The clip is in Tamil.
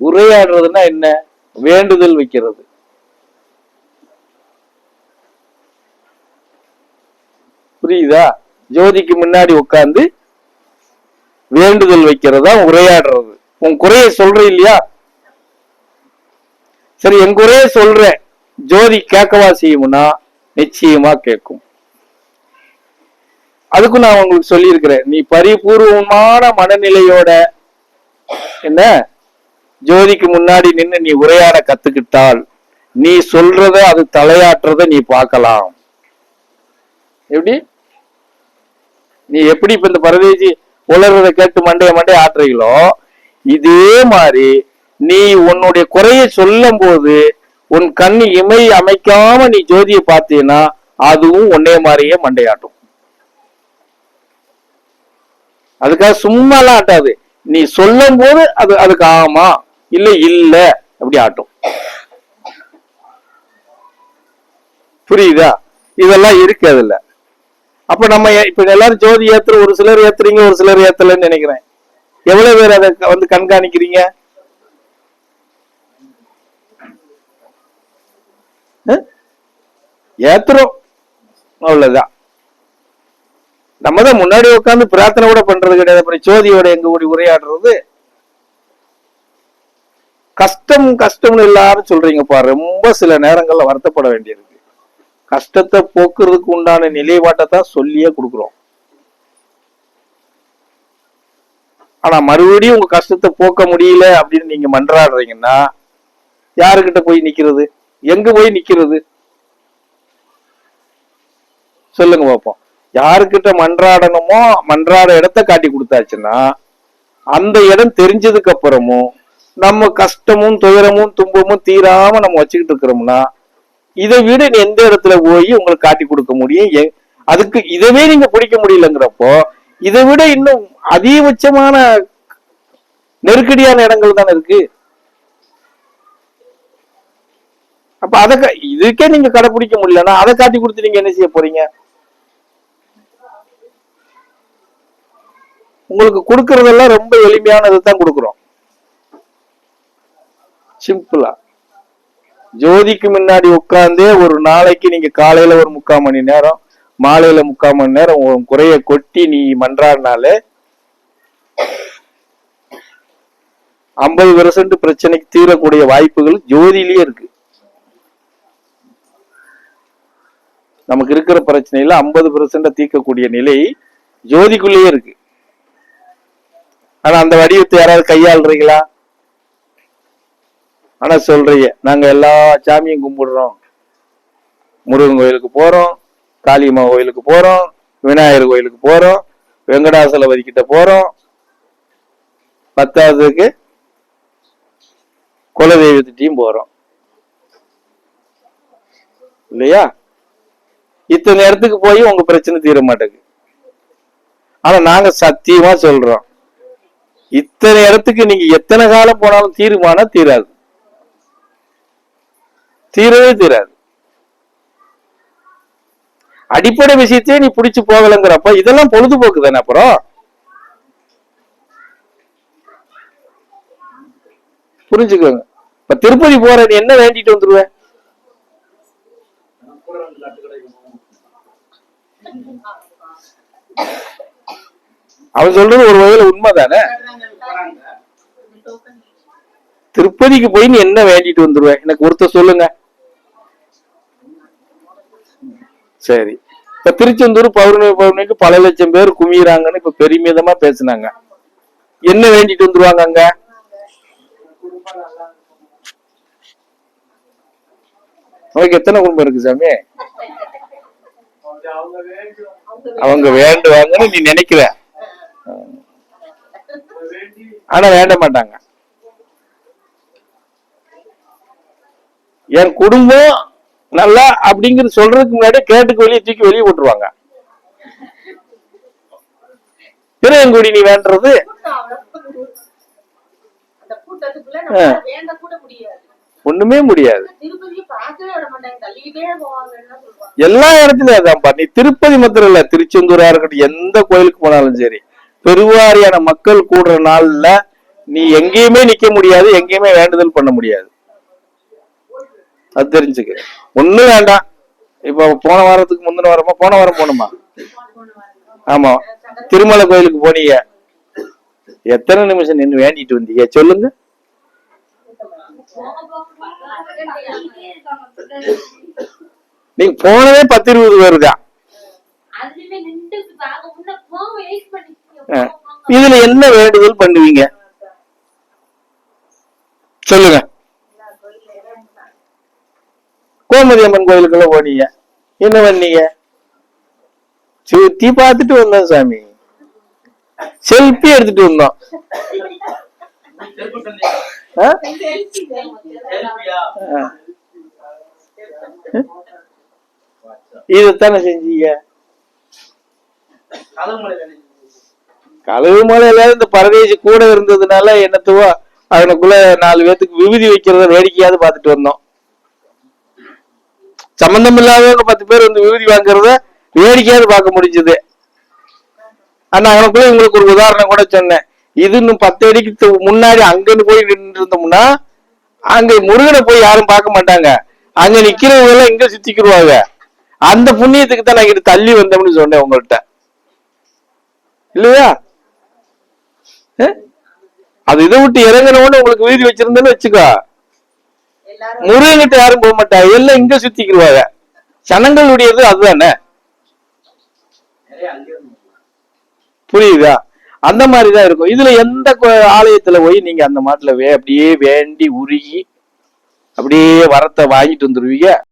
உரையாடுறதுன்னா என்ன? வேண்டுதல் வைக்கிறது. புரியுதா? ஜோதிக்கு முன்னாடி உட்கார்ந்து வேண்டுதல் வைக்கிறதா உரையாடுறது. உன் குறைய சொல்ற இல்லையா? சரி என் குறைய சொல்றேன். ஜோதி கேட்கவா செய்யும்னா நிச்சயமா கேட்கும். அதுக்கும் நான் உங்களுக்கு சொல்லியிருக்கிறேன். நீ பரிபூர்வமான மனநிலையோட என்ன? ஜோதிக்கு முன்னாடி நின்று நீ உரையாட கத்துக்கிட்டால் நீ சொல்றத அது தலையாட்டுறத நீ பார்க்கலாம். எப்படி? நீ எப்படி இப்ப இந்த பரதேசி உலர்றத கேட்டு மண்டைய மண்டைய ஆட்டுறீங்களோ இதே மாதிரி நீ உன்னுடைய குறைய சொல்லும் போது உன் கண் இமை அமைக்காம நீ ஜோதியை பார்த்தீங்கன்னா அதுவும் உன்னைய மாதிரியே மண்டையாட்டும். அதுக்காக சும்மாலாம் ஆட்டாது. நீ சொல்லும் போது அது அதுக்கு ஆமா இல்ல இல்ல அப்படி ஆட்டும். புரியுதா? இதெல்லாம் இருக்கு அதுல அப்ப நம்ம இப்ப எல்லாரும் ஜோதி ஏத்துற ஒரு சிலர் ஏத்துறீங்க ஒரு சிலர் ஏத்தலன்னு நினைக்கிறேன். எவ்வளவு பேர் அதை வந்து கண்காணிக்கிறீங்க? ஏத்துறோம். அவ்வளவுதான். நம்ம தான் முன்னாடி உட்காந்து பிரார்த்தனை கூட பண்றது கிடையாது. அப்புறம் ஜோதியோட எங்க கூடி உரையாடுறது? கஷ்டம் கஷ்டம்னு எல்லாரும் சொல்றீங்கப்பா. ரொம்ப சில நேரங்கள்ல வருத்தப்பட வேண்டியிருக்கு. கஷ்டத்தை போக்குறதுக்கு உண்டான நிலைப்பாட்டை தான் சொல்லியே கொடுக்குறோம். ஆனா மறுபடியும் உங்க கஷ்டத்தை போக்க முடியல அப்படின்னு நீங்க மன்றாடுறீங்கன்னா யாருக்கிட்ட போய் நிக்கிறது? எங்க போய் நிக்கிறது? சொல்லுங்க பாப்போம். யாருக்கிட்ட மன்றாடணுமோ மன்றாட இடத்த காட்டி கொடுத்தாச்சுன்னா அந்த இடம் தெரிஞ்சதுக்கு அப்புறமும் நம்ம கஷ்டமும் துயரமும் துன்பமும் தீராம நம்ம வச்சுக்கிட்டு இருக்கிறோம்னா இதை விட நீ எந்த இடத்துல போய் உங்களுக்கு காட்டி கொடுக்க முடியும்? அதுக்கு இதவே நீங்க பிடிக்க முடியலங்கிறப்போ இதை விட இன்னும் அதிகபட்சமான நெருக்கடியான இடங்கள் தானே இருக்கு. அப்ப அதை க- இதுக்கே நீங்க கடைபிடிக்க முடியலன்னா அதை காட்டி கொடுத்து நீங்க என்ன செய்ய போறீங்க? உங்களுக்கு கொடுக்கறதெல்லாம் ரொம்ப எளிமையானதை தான் கொடுக்குறோம். சிம்பிளா ஜோதிக்கு முன்னாடி உட்கார்ந்தே ஒரு நாளைக்கு நீங்க காலையில ஒரு முக்கால் மணி நேரம் மாலையில முக்கால் மணி நேரம் உன் குறைய கொட்டி நீ மன்றாடினாலே ஐம்பது பெர்சன்ட் பிரச்சனைக்கு தீரக்கூடிய வாய்ப்புகள் ஜோதியிலேயே இருக்கு. நமக்கு இருக்கிற பிரச்சனையில ஐம்பது பெர்சன்ட தீர்க்கக்கூடிய நிலை ஜோதிக்குள்ளேயே இருக்கு. ஆனா அந்த வடிவத்தை யாராவது கையாளுறீங்களா? ஆனா சொல்றீங்க. நாங்க எல்லா சாமியும் கும்பிடுறோம். முருகன் கோயிலுக்கு போறோம் காளியம்மா கோயிலுக்கு போறோம் விநாயகர் கோயிலுக்கு போறோம் வெங்கடாசலபதி கிட்ட போறோம். பத்தாவதுக்கு குலதெய்வத்திட்டையும் போறோம். இல்லையா? இத்தனை இடத்துக்கு போய் உங்க பிரச்சனை தீர மாட்டேங்குது. ஆனா நாங்க சத்தியமா சொல்றோம். இத்தனை இடத்துக்கு நீங்க எத்தனை காலம் போனாலும் தீருமானா தீராது. தீரவே தீராது. அடிப்படை விஷயத்தையே நீ பிடிச்சு போகலங்கிறப்ப இதெல்லாம் பொழுதுபோக்கு தானே அப்புறம்? புரிஞ்சுக்கோங்க. இப்ப திருப்பதி போற நீ என்ன வேண்டிட்டு வந்துருவ? அவன் சொல்றது ஒரு வகையில உண்மைதானே? திருப்பதிக்கு போய் நீ என்ன வேண்டிட்டு வந்துருவ? எனக்கு ஒருத்தர் சொல்லுங்க. சரி. இப்ப திருச்செந்தூர் பௌர்ணமி பௌர்ணமிக்கு பல லட்சம் பேர் குமியுறாங்கன்னு இப்ப பெருமிதமா பேசுனாங்க. என்ன வேண்டிட்டு வந்துருவாங்க அங்க? உனக்கு எத்தனை குடும்பம் இருக்கு சாமி? அவங்க வேண்டுவாங்கன்னு நீ நினைக்கிற ஆனா வேண்ட மாட்டாங்க. என் குடும்பம் நல்லா அப்படிங்கிறது சொல்றதுக்கு முன்னாடி கேட்டுக்கு வெளியே தூக்கி வெளியே போட்டுருவாங்க. திருவங்குடி நீ வேண்டது ஒண்ணுமே முடியாது. எல்லா இடத்துலயும் அதான்ப்பா. நீ திருப்பதி மாத்திரம் இல்ல திருச்செந்தூரா இருக்கட்டும் எந்த கோயிலுக்கு போனாலும் சரி. பெருவாரியான மக்கள் கூடுற நாள்ல நீ எங்கேயுமே நிக்க முடியாது எங்கேயுமே வேண்டுதல் பண்ண முடியாது. அது தெரிஞ்சுக்க. ஒண்ணும் வேண்டாம். இப்ப போன வாரத்துக்கு முந்தின வாரமா? போன வாரம் போகணுமா? ஆமா. திருமலை கோயிலுக்கு போனீங்க. எத்தனை நிமிஷம் நின்னு வேண்டிட்டு வந்தீங்க? சொல்லுங்க. நீங்க போனதே பத்து இருபது பேர் தான் இதுல என்ன வேண்டுதல் பண்ணுவீங்க? சொல்லுங்க. கோமதி அம்மன் கோயிலுக்குள்ள போனீங்க. என்ன பண்ணீங்க? சுத்தி பார்த்துட்டு வந்தோம் சாமி. செல்ஃபி எடுத்துட்டு வந்தோம். ஆ? இதைத்தானே செஞ்சீங்க? கழுவு மலையில இந்த பரதேசி கூட இருந்ததுனால என்னத்துவோ அதனுக்குள்ள நாலு பேத்துக்கு விபூதி வைக்கிறத வேடிக்கையாவது பார்த்துட்டு வந்தோம். சம்பந்தம் இல்லாதவங்க பத்து பேர் வந்து விபூதி வாங்குறத வேடிக்கையாவது பார்க்க முடிஞ்சது. ஆனா அவனுக்குள்ள உங்களுக்கு ஒரு உதாரணம் கூட சொன்னேன். இது இன்னும் பத்து அடிக்கு முன்னாடி அங்கன்னு போய் நின்று இருந்தோம்னா அங்க முருகனை போய் யாரும் பார்க்க மாட்டாங்க. அங்க நிக்கிறவங்க எல்லாம் இங்க சுத்திக்கிடுவாங்க அந்த புண்ணியத்துக்கு தான் நான் இங்கிட்டு தள்ளி வந்தோம்னு சொன்னேன் உங்கள்கிட்ட இல்லையா? அது இதை விட்டு இறங்கினோன்னு உங்களுக்கு வீதி வச்சிருந்தேன்னு வச்சுக்கோ. முருகன்கிட்ட யாரும் போக மாட்டாங்க எல்லாம் இங்க சுத்திக்கிருவாங்க. சனங்களுடையது அதுதானே? புரியுதா? அந்த மாதிரிதான் இருக்கும். இதுல எந்த ஆலயத்துல போய் நீங்க அந்த மாட்டுல அப்படியே வேண்டி உருகி அப்படியே வரத்தை வாங்கிட்டு வந்துருவீங்க?